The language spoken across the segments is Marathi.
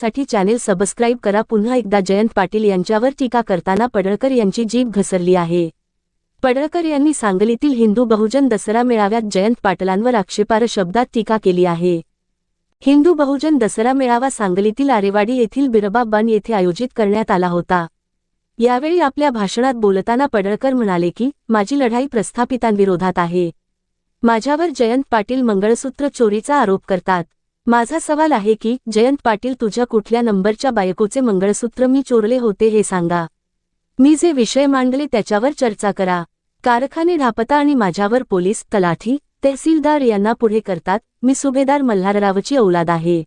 साठी चॅनेल सबस्क्राईब करा. पुन्हा एकदा जयंत पाटील यांच्यावर टीका करताना पडळकर यांची जीभ घसरली आहे. पडळकर यांनी सांगलीतील हिंदू बहुजन दसरा मेळाव्यात जयंत पाटलांवर आक्षेपार्ह शब्दात टीका केली आहे. हिंदू बहुजन दसरा मेळावा सांगलीतील आरेवाडी येथील बिरबा बन येथे आयोजित करण्यात आला होता. यावेळी आपल्या भाषणात बोलताना पडळकर म्हणाले की माझी लढाई प्रस्थापितांविरोधात आहे. माझ्यावर जयंत पाटील मंगळसूत्र चोरीचा आरोप करतात. माझा सवाल आहे की जयंत पाटील तुझ्या कुठल्या नंबरच्या बायकोचे मंगळसूत्र मी चोरले होते हे सांगा. मी जे विषय मांडले त्याच्यावर चर्चा करा. कारखाने ढापता आणि माझ्यावर पोलीस तलाठी तहसीलदार यांना पुढे करतात. मी सुभेदार मल्हाररावची औलाद आहे.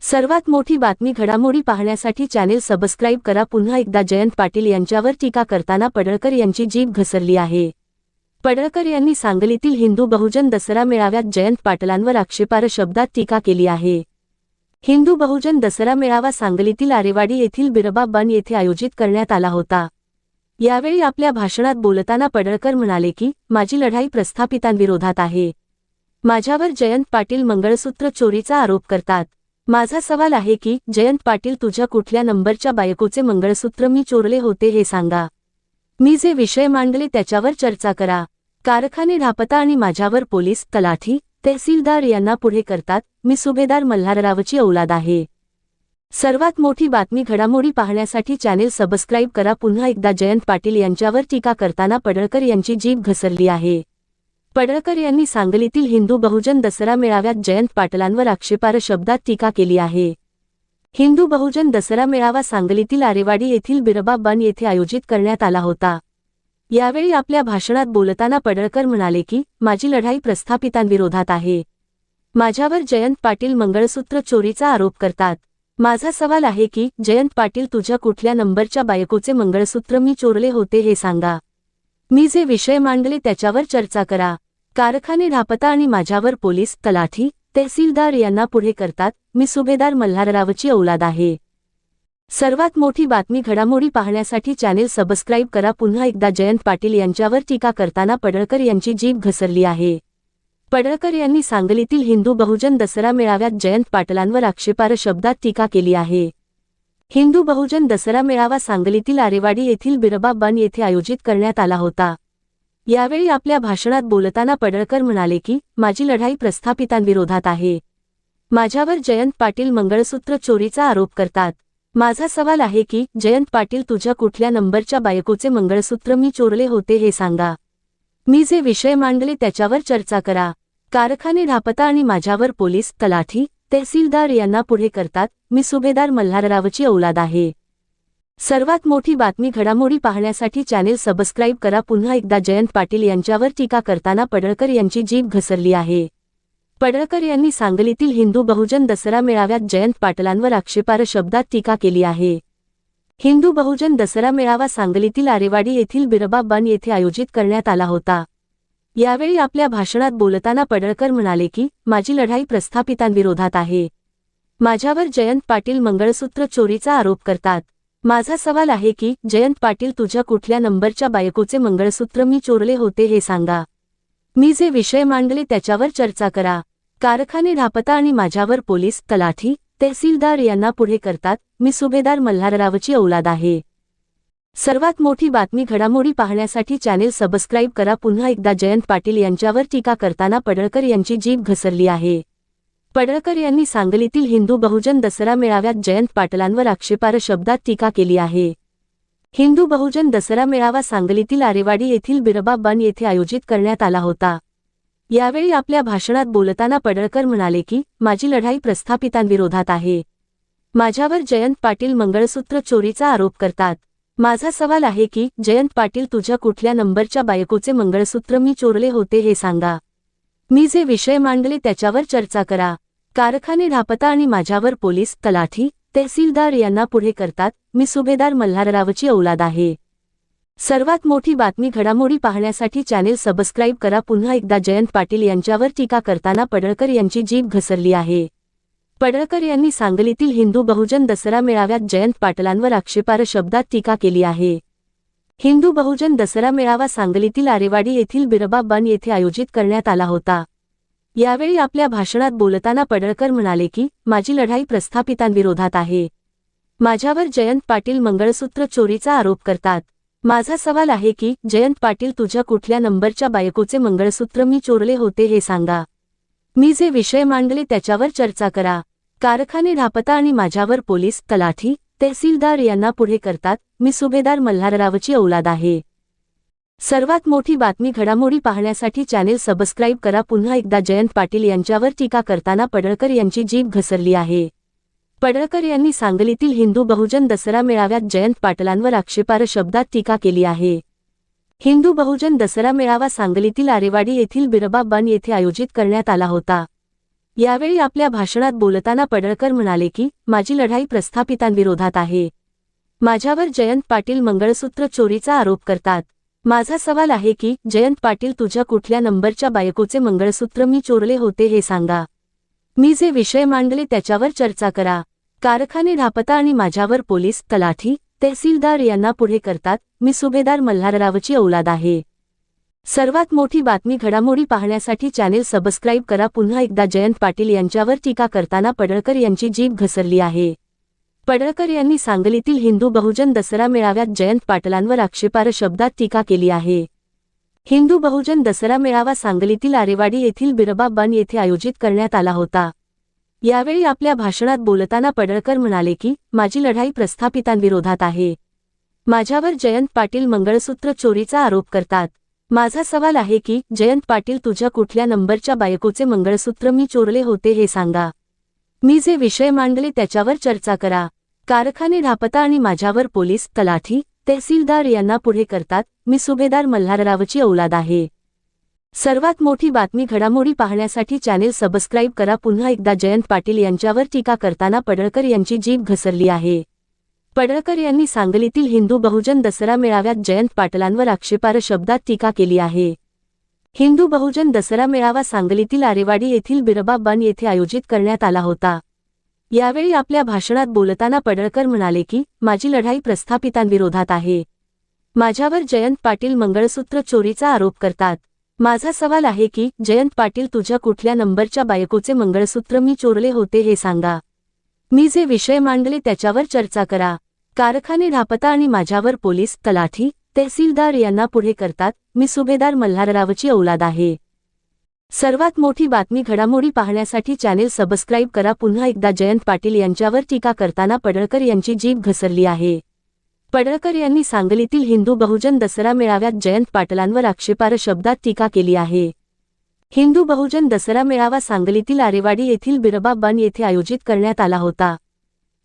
सर्वात मोठी बातमी घडामोडी पाहण्यासाठी चॅनेल सबस्क्राईब करा. पुन्हा एकदा जयंत पाटील यांच्यावर टीका करताना पडळकर यांची जीभ घसरली आहे. पडळकर यांनी सांगलीतील हिंदू बहुजन दसरा मेळाव्यात जयंत पाटलांवर आक्षेपार्ह शब्दात टीका केली आहे. हिंदू बहुजन दसरा मेळावा सांगलीतील आरेवाडी येथील बिरबा बन येथे आयोजित करण्यात आला होता. यावेळी आपल्या भाषणात बोलताना पडळकर म्हणाले की माझी लढाई प्रस्थापितांविरोधात आहे. माझ्यावर जयंत पाटील मंगळसूत्र चोरीचा आरोप करतात. माझा सवाल आहे की जयंत पाटील तुझ्या कुठल्या नंबरच्या बायकोचे मंगळसूत्र मी चोरले होते हे सांगा. मी जे विषय मांडले त्याच्यावर चर्चा करा. कारखाने ढापता आणि माझ्यावर पोलीस तलाठी तहसीलदार यांना पुढे करतात. मी सुभेदार मल्हाररावची औलाद आहे. सर्वात मोठी बातमी घडामोडी पाहण्यासाठी चॅनेल सबस्क्राईब करा. पुन्हा एकदा जयंत पाटील यांच्यावर टीका करताना पडळकर यांची जीभ घसरली आहे. पडळकर यांनी सांगलीतील हिंदू बहुजन दसरा मेळाव्यात जयंत पाटलांवर आक्षेपार शब्दात टीका केली आहे. हिंदू बहुजन दसरा मेळावा सांगलीतील आरेवाडी येथील बिरबा बन येथे आयोजित करण्यात आला होता. यावेळी आपल्या भाषणात बोलताना पडळकर म्हणाले की माझी लढाई प्रस्थापितांविरोधात आहे. माझ्यावर जयंत पाटील मंगळसूत्र चोरीचा आरोप करतात. माझा सवाल आहे की जयंत पाटील तुझ्या कुठल्या नंबरच्या बायकोचे मंगळसूत्र मी चोरले होते हे सांगा. मी जे विषय मांडले त्याच्यावर चर्चा करा. कारखाने ढापता आणि माझ्यावर पोलीस तलाठी तहसीलदार यांना पुढे करतात. मी सुभेदार मल्हाररावची औलाद आहे. सर्वात मोठी बातमी घडामोडी पाहण्यासाठी चॅनेल सबस्क्राईब करा. पुन्हा एकदा जयंत पाटील यांच्यावर टीका करताना पडळकर यांची जीभ घसरली आहे. पडळकर यांनी सांगलीतील हिंदू बहुजन दसरा मेळाव्यात जयंत पाटलांवर आक्षेपार्ह शब्दात टीका केली आहे. हिंदू बहुजन दसरा मेळावा सांगलीतील आरेवाडी येथील बिरबा बन येथे आयोजित करण्यात आला होता. यावेळी आपल्या भाषणात बोलताना पडळकर म्हणाले की माझी लढाई प्रस्थापितांविरोधात आहे. माझ्यावर जयंत पाटील मंगळसूत्र चोरीचा आरोप करतात. माझा सवाल आहे की जयंत पाटील तुझ्या कुठल्या नंबरच्या बायकोचे मंगळसूत्र मी चोरले होते हे सांगा. मी जे विषय मांडले त्याच्यावर चर्चा करा. कारखाने ढापता आणि माझ्यावर पोलीस तलाठी तहसीलदार यांना पुढे करतात. मी सुभेदार मल्हाररावची औलाद आहे. सर्वात मोठी बातमी घडामोडी पाहण्यासाठी चॅनेल सबस्क्राईब करा. पुन्हा एकदा जयंत पाटील यांच्यावर टीका करताना पडळकर यांची जीभ घसरली आहे. पडळकर यांनी सांगलीतील हिंदू बहुजन दसरा मेळाव्यात जयंत पाटलांवर आक्षेपार्ह शब्दात टीका केली आहे. हिंदू बहुजन दसरा मेळावा सांगलीतील आरेवाडी येथील बिरबा बन येथे आयोजित करण्यात आला होता. यावेळी आपल्या भाषणात बोलताना पडळकर म्हणाले की माझी लढाई प्रस्थापितांविरोधात आहे. माझ्यावर जयंत पाटील मंगळसूत्र चोरीचा आरोप करतात. माझा सवाल आहे की जयंत पाटील तुझ्या कुठल्या नंबरच्या बायकोचे मंगळसूत्र मी चोरले होते हे सांगा. मी जे विषय मांडले त्याच्यावर चर्चा करा. कारखाने ढापता आणि माझ्यावर पोलीस तलाठी तहसीलदार यांना पुढे करतात मी सुभेदार मल्हाररावची औलाद आहे. सर्वात मोठी बातमी घडामोडी पाहण्यासाठी चॅनेल सबस्क्राईब करा. पुन्हा एकदा जयंत पाटील यांच्यावर टीका करताना पडळकर यांची जीभ घसरली आहे. पडळकर यांनी सांगलीतील हिंदू बहुजन दसरा मेळाव्यात जयंत पाटलांवर आक्षेपार शब्दात टीका केली आहे. हिंदू बहुजन दसरा मेळावा सांगलीतील आरेवाडी येथील बिरबा बन येथे आयोजित करण्यात आला होता. यावेळी आपल्या भाषणात बोलताना पडळकर म्हणाले की माझी लढाई प्रस्थापितांविरोधात आहे. माझ्यावर जयंत पाटील मंगळसूत्र चोरीचा आरोप करतात. माझा सवाल आहे की जयंत पाटील तुझ्या कुठल्या नंबरच्या बायकोचे मंगळसूत्र मी चोरले होते हे सांगा. मी जे विषय मांडले त्याच्यावर चर्चा करा. कारखाने ढापता आणि माझ्यावर पोलीस तलाठी तहसीलदार यांना पुढे करतात. मी सुभेदार मल्हाररावची औलाद आहे. सर्वात मोठी बातमी घडामोडी पाहण्यासाठी चॅनेल सबस्क्राईब करा. पुन्हा एकदा जयंत पाटील यांच्यावर टीका करताना पडळकर यांची जीभ घसरली आहे. पडळकर यांनी सांगलीतील हिंदू बहुजन दसरा मेळाव्यात जयंत पाटलांवर आक्षेपार्ह शब्दात टीका केली आहे. हिंदू बहुजन दसरा मेळावा सांगलीतील आरेवाडी येथील बिरबा बन येथे आयोजित करण्यात आला होता. यावेळी आपल्या भाषणात बोलताना पडळकर म्हणाले की माझी लढाई प्रस्थापितांविरोधात आहे. माझ्यावर जयंत पाटील मंगळसूत्र चोरीचा आरोप करतात. माझा सवाल आहे की जयंत पाटील तुझ्या कुठल्या नंबरच्या बायकोचे मंगळसूत्र मी चोरले होते हे सांगा. मी जे विषय मांडले त्याच्यावर चर्चा करा. कारखाने ढापता आणि माझ्यावर पोलीस तलाठी तहसीलदार यांना पुढे करतात मी सुभेदार मल्हाररावची औलाद आहे. सर्वात मोठी बातमी घडामोडी पाहण्यासाठी चॅनेल सबस्क्राईब करा. पुन्हा एकदा जयंत पाटील यांच्यावर टीका करताना पडळकर यांची जीभ घसरली आहे. पडळकर यांनी सांगलीतील हिंदू बहुजन दसरा मेळाव्यात जयंत पाटलांवर आक्षेपार्ह शब्दात टीका केली आहे. हिंदू बहुजन दसरा मेळावा सांगलीतील आरेवाडी येथील बिरबा बन येथे आयोजित करण्यात आला होता. यावेळी आपल्या भाषणात बोलताना पडळकर म्हणाले की माझी लढाई प्रस्थापितांविरोधात आहे. माझ्यावर जयंत पाटील मंगळसूत्र चोरीचा आरोप करतात. माझा सवाल आहे की जयंत पाटील तुझ्या कुठल्या नंबरच्या बायकोचे मंगळसूत्र मी चोरले होते हे सांगा. मी जे विषय मांडले त्याच्यावर चर्चा करा. कारखाने ढापता आणि माझ्यावर पोलीस तलाठी तहसीलदार यांना पुढे करतात मी सुभेदार मल्हाररावची औलाद आहे. सर्वात मोठी बातमी घडामोडी पाहण्यासाठी चॅनेल सबस्क्राईब करा. पुन्हा एकदा जयंत पाटील यांच्यावर टीका करताना पडळकर यांची जीभ घसरली आहे. पडळकर यांनी सांगलीतील हिंदू बहुजन दसरा मेळाव्यात जयंत पाटलांवर आक्षेपार्ह शब्दात टीका केली आहे. हिंदू बहुजन दसरा मेळावा सांगलीतील आरेवाडी येथील बिरबा बन येथे आयोजित करण्यात आला होता. यावेळी आपल्या भाषणात बोलताना पडळकर म्हणाले की माझी लढाई प्रस्थापितांविरोधात आहे. माझ्यावर जयंत पाटील मंगळसूत्र चोरीचा आरोप करतात. माझा सवाल आहे की जयंत पाटील तुझ्या कुठल्या नंबरच्या बायकोचे मंगळसूत्र मी चोरले होते हे सांगा. मी जे विषय मांडले त्याच्यावर चर्चा करा. कारखाने ढापता आणि माझ्यावर पोलीस तलाठी तहसीलदार यांना पुढे करतात. मी सुभेदार मल्हाररावची औलाद आहे. सर्वात मोठी बातमी घडामोडी पाहण्यासाठी चॅनेल सबस्क्राईब करा. पुन्हा एकदा जयंत पाटील यांच्यावर टीका करताना पडळकर यांची जीभ घसरली आहे. पडळकर यांनी सांगलीतील हिंदू बहुजन दसरा मेळाव्यात जयंत पाटलांवर आक्षेपार शब्दात टीका केली आहे. हिंदू बहुजन दसरा मेळावा सांगलीतील आरेवाडी येथील बिरबा बन येथे आयोजित करण्यात आला होता. यावेळी आपल्या भाषणात बोलताना पडळकर म्हणाले की माझी लढाई प्रस्थापितांविरोधात आहे. माझ्यावर जयंत पाटील मंगळसूत्र चोरीचा आरोप करतात. माझा सवाल आहे की जयंत पाटील तुझ्या कुठल्या नंबरच्या बायकोचे मंगळसूत्र मी चोरले होते हे सांगा. मी जे विषय मांडले त्याच्यावर चर्चा करा. कारखाने ढापता आणि माझ्यावर पोलीस तलाठी तहसीलदार यांना पुढे करतात. मी सुभेदार मल्हाररावची औलाद आहे. सर्वात मोठी बातमी घडामोडी पाहण्यासाठी चॅनेल सबस्क्राईब करा. पुन्हा एकदा जयंत पाटील यांच्यावर टीका करताना पडळकर यांची जीभ घसरली आहे. पडळकर यांनी सांगलीतील हिंदू बहुजन दसरा मेळाव्यात जयंत पाटलांवर आक्षेपार्ह शब्दात टीका केली आहे. हिंदू बहुजन दसरा मेळावा सांगलीतील आरेवाडी येथील बिरबा बन येथे आयोजित करण्यात आला होता.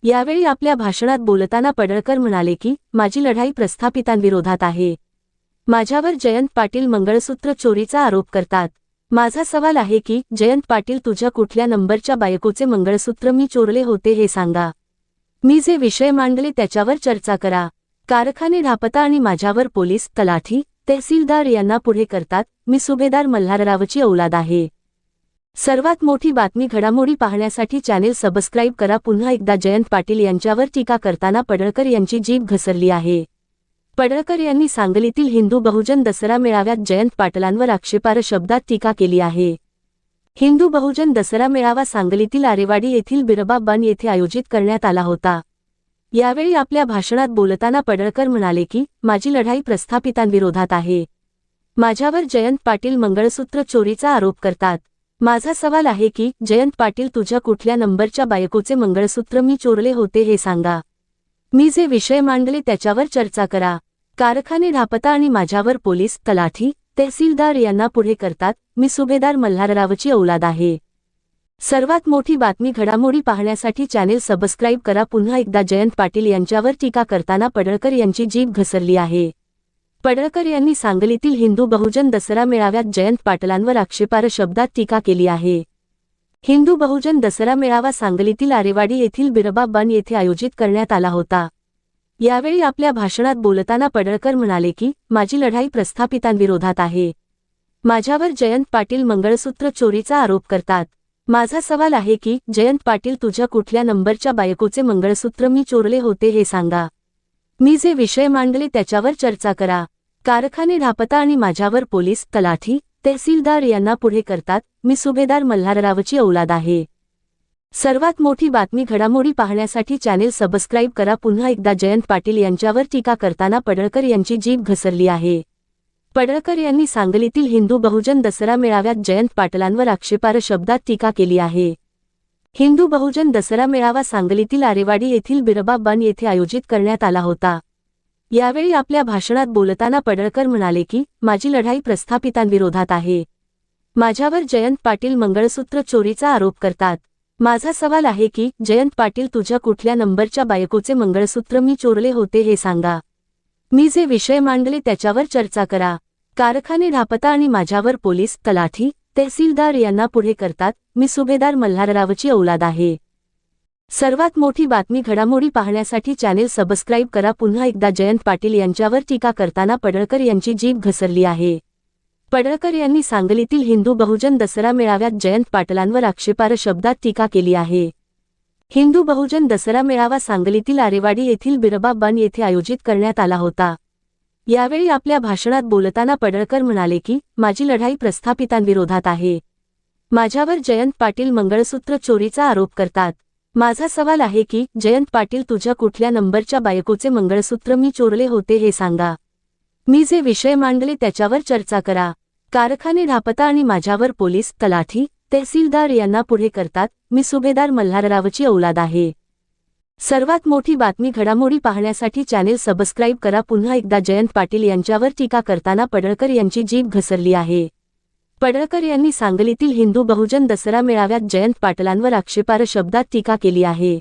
यावेळी आपल्या भाषणात बोलताना पडळकर म्हणाले की माझी लढाई प्रस्थापितांविरोधात आहे. माझ्यावर जयंत पाटील मंगळसूत्र चोरीचा आरोप करतात. माझा सवाल आहे की जयंत पाटील तुझ्या कुठल्या नंबरच्या बायकोचे मंगळसूत्र मी चोरले होते हे सांगा. मी जे विषय मांडले त्याच्यावर चर्चा करा. कारखाने ढापता आणि माझ्यावर पोलीस तलाठी तहसीलदार यांना पुढे करतात मी सुभेदार मल्हाररावची औलाद आहे. सर्वात मोठी बातमी घडामोडी पाहण्यासाठी चॅनेल सबस्क्राईब करा. पुन्हा एकदा जयंत पाटील यांच्यावर टीका करताना पडळकर यांची जीभ घसरली आहे. पडळकर यांनी सांगलीतील हिंदू बहुजन दसरा मेळाव्यात जयंत पाटलांवर आक्षेपार्ह शब्दात टीका केली आहे. हिंदू बहुजन दसरा मेळावा सांगलीतील आरेवाडी येथील बिरबा बन येथे आयोजित करण्यात आला होता. यावेळी आपल्या भाषणात बोलताना पडळकर म्हणाले की माझी लढाई प्रस्थापितांविरोधात आहे. माझ्यावर जयंत पाटील मंगळसूत्र चोरीचा आरोप करतात. माझा सवाल आहे की जयंत पाटील तुझ्या कुठल्या नंबरच्या बायकोचे मंगळसूत्र मी चोरले होते हे सांगा. मी जे विषय मांडले त्याच्यावर चर्चा करा. कारखाने ढापता आणि माझ्यावर पोलीस तलाठी तहसीलदार यांना पुढे करतात. मी सुभेदार मल्हाररावची औलाद आहे. सर्वात मोठी बातमी घडामोडी पाहण्यासाठी चॅनेल सबस्क्राईब करा. पुन्हा एकदा जयंत पाटील यांच्यावर टीका करताना पडळकर यांची जीभ घसरली आहे. पडळकर यांनी सांगलीतील हिंदू बहुजन दसरा मेळाव्यात जयंत पाटलांवर आक्षेपार्ह शब्दात टीका केली आहे. हिंदू बहुजन दसरा मेळावा सांगलीतील आरेवाडी येथील बिरबा बन येथे आयोजित करण्यात आला होता. यावेळी आपल्या भाषणात बोलताना पडळकर म्हणाले की माझी लढाई प्रस्थापितांविरोधात आहे. माझ्यावर जयंत पाटील मंगळसूत्र चोरीचा आरोप करतात. माझा सवाल आहे की जयंत पाटील तुझ्या कुठल्या नंबरच्या बायकोचे मंगळसूत्र मी चोरले होते हे सांगा. मी जे विषय मांडले त्याच्यावर चर्चा करा. कारखाने ढापता आणि माझ्यावर पोलीस तलाठी तहसीलदार यांना पुढे करतात मी सुभेदार मल्हाररावची औलाद आहे. सर्वात मोठी बातमी घडामोडी पाहण्यासाठी चॅनेल सबस्क्राईब करा. पुन्हा एकदा जयंत पाटील यांच्यावर टीका करताना पडळकर यांची जीभ घसरली आहे. पडळकर यांनी सांगलीतील हिंदू बहुजन दसरा मेळाव्यात जयंत पाटलांवर आक्षेपार्ह शब्दात टीका केली आहे. हिंदू बहुजन दसरा मेळावा सांगलीतील आरेवाडी येथील बिरबा बन येथे आयोजित करण्यात आला होता. यावेळी आपल्या भाषणात बोलताना पडळकर म्हणाले की माझी लढाई प्रस्थापितांविरोधात आहे. माझ्यावर जयंत पाटील मंगळसूत्र चोरीचा आरोप करतात. माझा सवाल आहे की जयंत पाटील तुझ्या कुठल्या नंबरच्या बायकोचे मंगळसूत्र मी चोरले होते हे सांगा. मी जे विषय मांडले त्याच्यावर चर्चा करा. कारखाने ढापता आणि माझ्यावर पोलीस तलाठी तहसीलदार यांना पुढे करतात मी सुभेदार मल्हाररावची औलाद आहे. सर्वात मोठी बातमी घडामोडी पाहण्यासाठी चॅनेल सबस्क्राईब करा. पुन्हा एकदा जयंत पाटील यांच्यावर टीका करताना पडळकर यांची जीभ घसरली आहे. पडळकर यांनी सांगलीतील हिंदू बहुजन दसरा मेळाव्यात जयंत पाटलांवर आक्षेपार्ह शब्दात टीका केली आहे. हिंदू बहुजन दसरा मेळावा सांगलीतील आरेवाडी येथील बिरबा बन येथे आयोजित करण्यात आला होता. यावेळी आपल्या भाषणात बोलताना पडळकर म्हणाले की माझी लढाई प्रस्थापितांविरोधात आहे. माझ्यावर जयंत पाटील मंगळसूत्र चोरीचा आरोप करतात. माझा सवाल आहे की जयंत पाटील तुझ्या कुठल्या नंबरच्या बायकोचे मंगळसूत्र मी चोरले होते हे सांगा. मी जे विषय मांडले त्याच्यावर चर्चा करा. कारखाने ढापता आणि माझ्यावर पोलीस तलाठी तहसीलदार यांना पुढे करतात. मी सुभेदार मल्हाररावची औलाद आहे. सर्वात मोठी बातमी घडामोडी पाहण्यासाठी चॅनेल सबस्क्राईब करा. पुन्हा एकदा जयंत पाटील यांच्यावर टीका करताना पडळकर यांची जीभ घसरली आहे. पडळकर यांनी सांगलीतील हिंदू बहुजन दसरा मेळाव्यात जयंत पाटलांवर आक्षेपार शब्दात टीका केली आहे.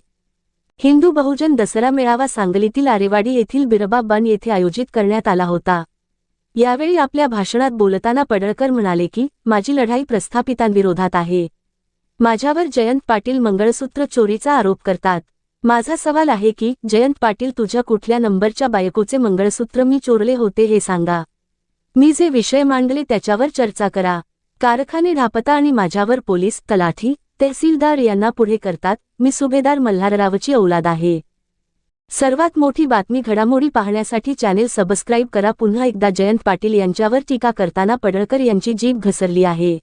हिंदू बहुजन दसरा मेळावा सांगलीतील आरेवाडी येथील बिरबा बन येथे आयोजित करण्यात आला होता. यावेळी आपल्या भाषणात बोलताना पडळकर म्हणाले की माझी लढाई प्रस्थापितांविरोधात आहे. माझ्यावर जयंत पाटील मंगळसूत्र चोरीचा आरोप करतात. माझा सवाल आहे की जयंत पाटील तुझ्या कुठल्या नंबरच्या बायकोचे मंगळसूत्र मी चोरले होते हे सांगा. मी जे विषय मांडले त्याच्यावर चर्चा करा. कारखाने ढापता आणि माझ्यावर पोलीस तलाठी तहसीलदार यांना पुढे करतात. मी सुभेदार मल्हाररावची औलाद आहे. सर्वात मोठी बातमी घडामोडी पाहण्यासाठी चॅनेल सबस्क्राईब करा. पुन्हा एकदा जयंत पाटील यांच्यावर टीका करताना पडळकर यांची जीभ घसरली आहे.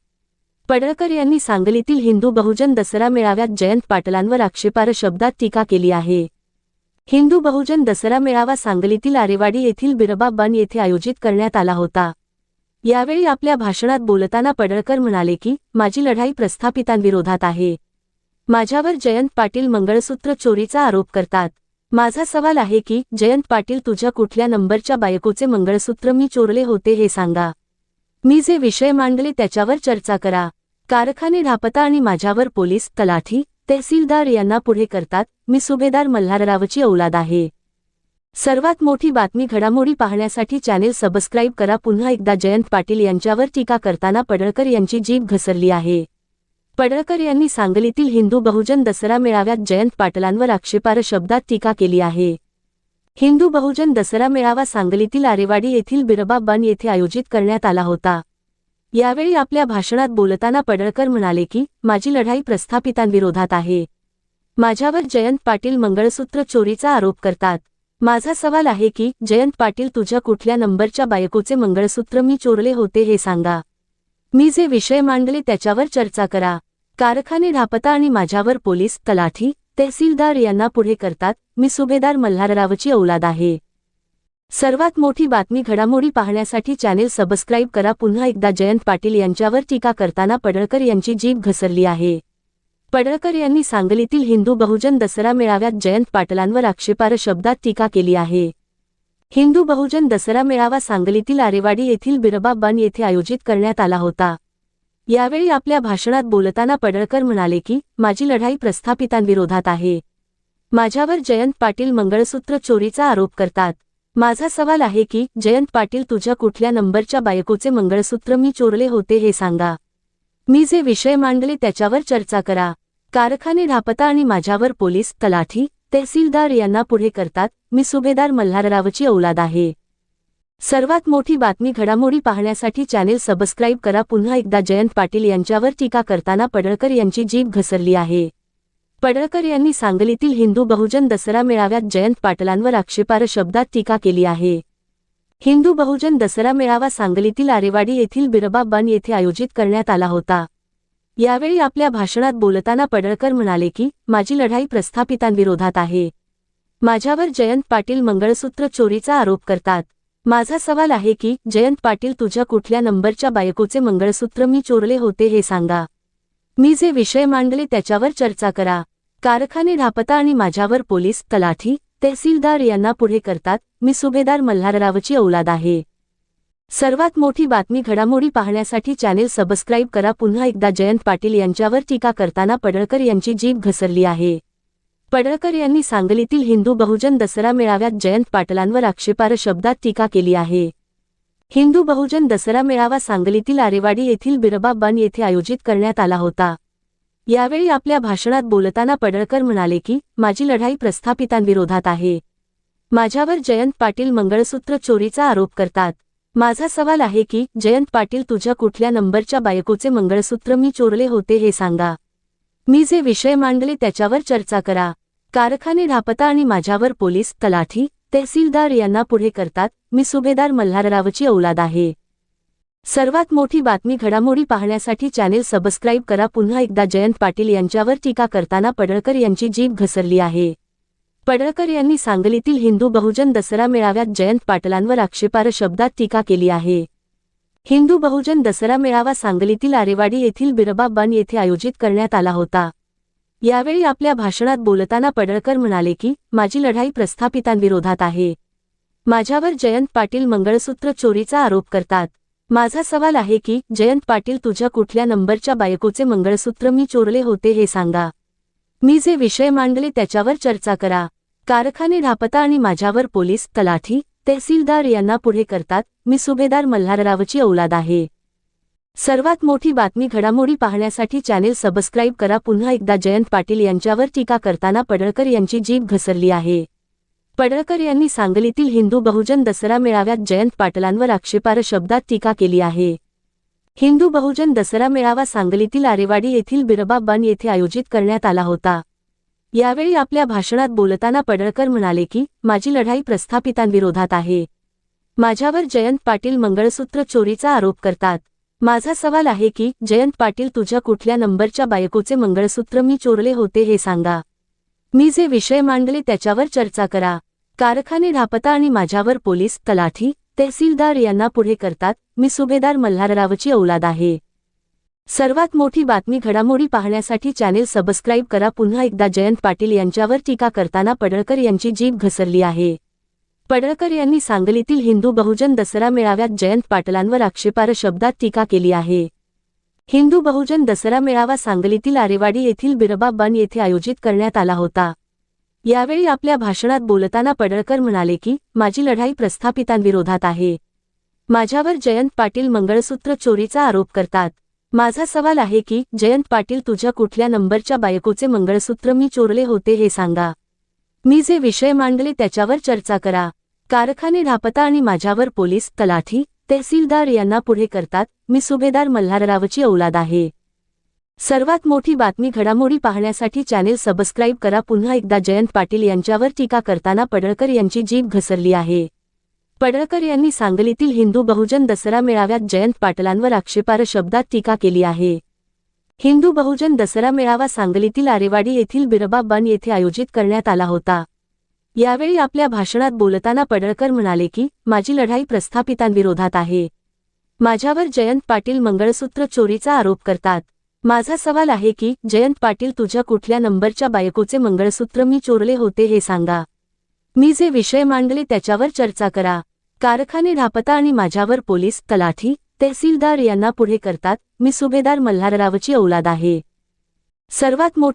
पडळकर यांनी सांगलीतील हिंदू बहुजन दसरा मेळाव्यात जयंत पाटलांवर आक्षेपार शब्दात टीका केली आहे. हिंदू बहुजन दसरा मेळावा सांगलीतील आरेवाडी येथील बिरबा बन येथे आयोजित करण्यात आला होता. यावेळी आपल्या भाषणात बोलताना पडळकर म्हणाले की माझी लढाई प्रस्थापितांविरोधात आहे. माझ्यावर जयंत पाटील मंगळसूत्र चोरीचा आरोप करतात. माझा सवाल आहे की जयंत पाटील तुझ्या कुठल्या नंबरच्या बायकोचे मंगळसूत्र मी चोरले होते हे सांगा. मी जे विषय मांडले त्याच्यावर चर्चा करा. कारखाने ढापता आणि माझ्यावर पोलीस तलाठी तहसीलदार यांना पुढे करतात. मी सुभेदार मल्हाररावची औलाद आहे. सर्वात मोठी बातमी घडामोडी पाहण्यासाठी चॅनेल सबस्क्राईब करा. पुन्हा एकदा जयंत पाटील यांच्यावर टीका करताना पडळकर यांची जीभ घसरली आहे. पडळकर यांनी सांगलीतील हिंदू बहुजन दसरा मेळाव्यात जयंत पाटलांवर आक्षेपार्ह शब्दात टीका केली आहे. हिंदू बहुजन दसरा मेळावा सांगलीतील आरेवाडी येथील बिरबा बन येथे आयोजित करण्यात आला होता. यावेळी आपल्या भाषणात बोलताना पडळकर म्हणाले की माझी लढाई प्रस्थापितांविरोधात आहे. माझ्यावर जयंत पाटील मंगळसूत्र चोरीचा आरोप करतात. माझा सवाल आहे की जयंत पाटील तुझ्या कुठल्या नंबरच्या बायकोचे मंगळसूत्र मी चोरले होते हे सांगा. मी जे विषय मांडले त्याच्यावर चर्चा करा. कारखाने ढापता आणि माझ्यावर पोलीस तलाठी तहसीलदार यांना पुढे करतात मी सुभेदार मल्हाररावची औलाद आहे. सर्वात मोठी बातमी घडामोडी पाहण्यासाठी चॅनेल सबस्क्राईब करा. पुन्हा एकदा जयंत पाटील यांच्यावर टीका करताना पडळकर यांची जीभ घसरली आहे. पडळकर यांनी सांगलीतील हिंदू बहुजन दसरा मेळाव्यात जयंत पाटलांवर आक्षेपार्ह शब्दात टीका केली आहे. हिंदू बहुजन दसरा मेळावा सांगलीतील आरेवाडी येथील बिरबा बन येथे आयोजित करण्यात आला होता. यावेळी आपल्या भाषणात बोलताना पडळकर म्हणाले की माझी लढाई प्रस्थापितांविरोधात आहे. माझ्यावर जयंत पाटील मंगळसूत्र चोरीचा आरोप करतात. माझा सवाल आहे की जयंत पाटील तुझ्या कुठल्या नंबरच्या बायकोचे मंगळसूत्र मी चोरले होते हे सांगा. मी जे विषय मांडले त्याच्यावर चर्चा करा. कारखाने ढापता आणि माझ्यावर पोलीस तलाठी तहसीलदार यांना पुढे करतात. मी सुभेदार मल्हाररावची औलाद आहे. सर्वात मोठी बातमी घडामोडी पाहण्यासाठी चॅनेल सबस्क्राईब करा. पुन्हा एकदा जयंत पाटील यांच्यावर टीका करताना पडळकर यांची जीभ घसरली आहे. पडळकर यांनी सांगलीतील हिंदू बहुजन दसरा मेळाव्यात जयंत पाटलांवर आक्षेपार्ह शब्दात टीका केली आहे. हिंदू बहुजन दसरा मेळावा सांगलीतील आरेवाडी येथील बिरबा बन येथे आयोजित करण्यात आला होता. यावेळी आपल्या भाषणात बोलताना पडळकर म्हणाले की माझी लढाई प्रस्थापितांविरोधात आहे. माझ्यावर जयंत पाटील मंगळसूत्र चोरीचा आरोप करतात. माझा सवाल आहे की जयंत पाटील तुझ्या कुठल्या नंबरच्या बायकोचे मंगळसूत्र मी चोरले होते हे सांगा. मी जे विषय मांडले त्याच्यावर चर्चा करा. कारखाने ढापता आणि माझ्यावर पोलीस तलाठी तहसीलदार यांना पुढे करतात मी सुभेदार मल्हाररावची औलाद आहे. सर्वात मोठी बातमी घडामोडी पाहण्यासाठी चॅनेल सबस्क्राईब करा. पुन्हा एकदा जयंत पाटील यांच्यावर टीका करताना पडळकर यांची जीभ घसरली आहे. पडळकर यांनी सांगलीतील हिंदू बहुजन दसरा मेळाव्यात जयंत पाटलांवर आक्षेपार्ह शब्दात टीका केली आहे. हिंदू बहुजन दसरा मेळावा सांगलीतील आरेवाडी येथील बिरबा बन येथे आयोजित करण्यात आला होता. यावेळी आपल्या भाषणात बोलताना पडळकर म्हणाले की माझी लढाई प्रस्थापितांविरोधात आहे. माझ्यावर जयंत पाटील मंगळसूत्र चोरीचा आरोप करतात. माझा सवाल आहे की जयंत पाटील तुझ्या कुठल्या नंबरच्या बायकोचे मंगळसूत्र मी चोरले होते हे सांगा. मी जे विषय मांडले त्याच्यावर चर्चा करा. कारखाने ढापता आणि माझ्यावर पोलीस तलाठी तहसीलदार यांना पुढे करतात मी सुभेदार मल्हाररावची औलाद आहे. सर्वात मोठी बातमी घडामोडी पाहण्यासाठी चॅनेल सबस्क्राईब करा. पुन्हा एकदा जयंत पाटील यांच्यावर टीका करताना पडळकर यांची जीभ घसरली आहे. पडळकर यांनी सांगलीतील हिंदू बहुजन दसरा मेळाव्यात जयंत पाटलांवर आक्षेपार शब्दात टीका केली आहे. हिंदू बहुजन दसरा मेळावा सांगलीतील आरेवाडी येथील बिरबा बन येथे आयोजित करण्यात आला होता. यावेळी आपल्या भाषणात बोलताना पडळकर म्हणाले की माझी लढाई प्रस्थापितांविरोधात आहे. माझ्यावर जयंत पाटील मंगळसूत्र चोरीचा आरोप करतात. माझा सवाल आहे की जयंत पाटील तुझ्या कुठल्या नंबरच्या बायकोचे मंगळसूत्र मी चोरले होते हे सांगा. मी जे विषय मांडले त्याच्यावर चर्चा करा. कारखाने ढापता आणि माझ्यावर पोलीस तलाठी तहसीलदार यांना पुढे करतात. मी सुभेदार मल्हाररावची औलाद आहे. सर्वात मोठी बातमी घडामोडी पाहण्यासाठी चॅनेल सबस्क्राईब करा. पुन्हा एकदा जयंत पाटील यांच्यावर टीका करताना पडळकर यांची जीभ घसरली आहे. पडळकर यांनी सांगलीतील हिंदू बहुजन दसरा मेळाव्यात जयंत पाटलांवर आक्षेपार्ह शब्दात टीका केली आहे. हिंदू बहुजन दसरा मेळावा सांगलीतील आरेवाडी येथील बिरबा बन येथे आयोजित करण्यात आला होता. यावेळी आपल्या भाषणात बोलताना पडळकर म्हणाले की माझी लढाई प्रस्थापितांविरोधात आहे. माझ्यावर जयंत पाटील मंगळसूत्र चोरीचा आरोप करतात. माझा सवाल आहे की जयंत पाटील तुझ्या कुठल्या नंबरच्या बायकोचे मंगळसूत्र मी चोरले होते हे सांगा. मी जे विषय मांडले त्याच्यावर चर्चा करा. कारखाने ढापता आणि माझ्यावर पोलीस तलाठी तहसीलदार यांना पुढे करतात मी सुभेदार मल्हाररावची औलाद आहे. सर्वात मोठी बातमी घडामोडी पाहण्यासाठी चॅनेल सबस्क्राईब करा. पुन्हा एकदा जयंत पाटील यांच्यावर टीका करताना पडळकर यांची जीभ घसरली आहे. पडळकर यांनी सांगलीतील हिंदू बहुजन दसरा मेळाव्यात जयंत पाटलांवर आक्षेपार शब्दात टीका केली आहे. हिंदू बहुजन दसरा मेळावा सांगलीतील आरेवाडी येथील बिरबा बन येथे आयोजित करण्यात आला होता. यावेळी आपल्या भाषणात बोलताना पडळकर म्हणाले की माझी लढाई प्रस्थापितांविरोधात आहे. माझ्यावर जयंत पाटील मंगळसूत्र चोरीचा आरोप करतात. माझा सवाल आहे की जयंत पाटील तुझ्या कुठल्या नंबरच्या बायकोचे मंगळसूत्र मी चोरले होते हे सांगा. मी जे विषय मांडले त्याच्यावर चर्चा करा. कारखाने ढापता आणि माझ्यावर पोलीस तलाठी तहसीलदार यांना पुढे करतात. मी सुभेदार मल्हाररावची औलाद आहे. सर्वात मोठी बातमी घडामोडी पाहण्यासाठी चॅनेल सबस्क्राईब करा. पुन्हा एकदा जयंत पाटील यांच्यावर टीका करताना पडळकर यांची जीभ घसरली आहे. पडळकर यांनी सांगलीतील हिंदू बहुजन दसरा मेळाव्यात जयंत पाटलांवर आक्षेपार्ह शब्दात टीका केली आहे. हिंदू बहुजन दसरा मेळावा सांगलीतील आरेवाडी येथील बिरबा बन येथे आयोजित करण्यात आला होता. यावेळी आपल्या भाषणात बोलताना पडळकर म्हणाले की माझी लढाई प्रस्थापितांविरोधात आहे. माझ्यावर जयंत पाटील मंगळसूत्र चोरीचा आरोप करतात. माझा सवाल आहे की जयंत पाटील तुझ्या कुठल्या नंबरच्या बायकोचे मंगळसूत्र मी चोरले होते हे सांगा. मी जे विषय मांडले त्याच्यावर चर्चा करा. कारखाने ढापता आणि माझ्यावर पोलीस तलाठी तहसीलदार यांना पुढे करतात मी सुभेदार मल्हाररावची औलाद आहे. सर्वात मोठी